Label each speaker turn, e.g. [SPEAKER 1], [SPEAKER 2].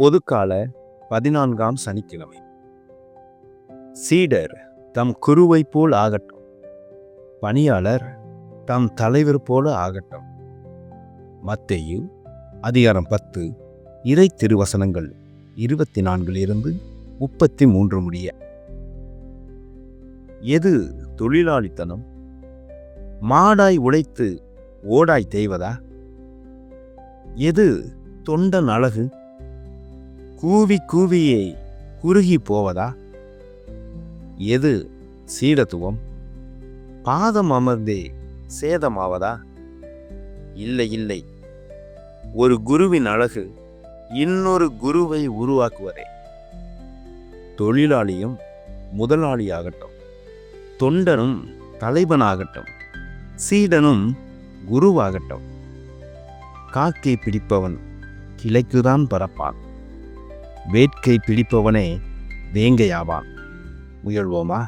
[SPEAKER 1] பொதுக்கால பதினான்காம் சனிக்கிழமை. சீடர் தம் குருவைப் போல் ஆகட்டும். பணியாளர் தம் தலைவர் போல ஆகட்டும். மத்தேயு அதிகாரம் பத்து இறை திருவசனங்கள் இருபத்தி நான்கிலிருந்து முப்பத்தி மூன்று முடிய. எது தொழிலாளித்தனம்? மாடாய் உழைத்து ஓடாய் தேய்வதா? எது தொண்டன் அழகு கூவி கூவியே குறுகி போவதா? எது சீடத்துவம்? பாதம் அமர்ந்தே சேதமாவதா? இல்லை இல்லை. ஒரு குருவின் அழகு இன்னொரு குருவை உருவாக்குவதே. தொழிலாளியும் முதலாளியாகட்டும் தொண்டனும் தலைவனாகட்டும் சீடனும் குருவாகட்டும். காக்கை பிடிப்பவன் கிளைக்குதான் பறப்பான். வேட்கை பிடிப்பவனே வேங்கையாவான் முயல்வோமா?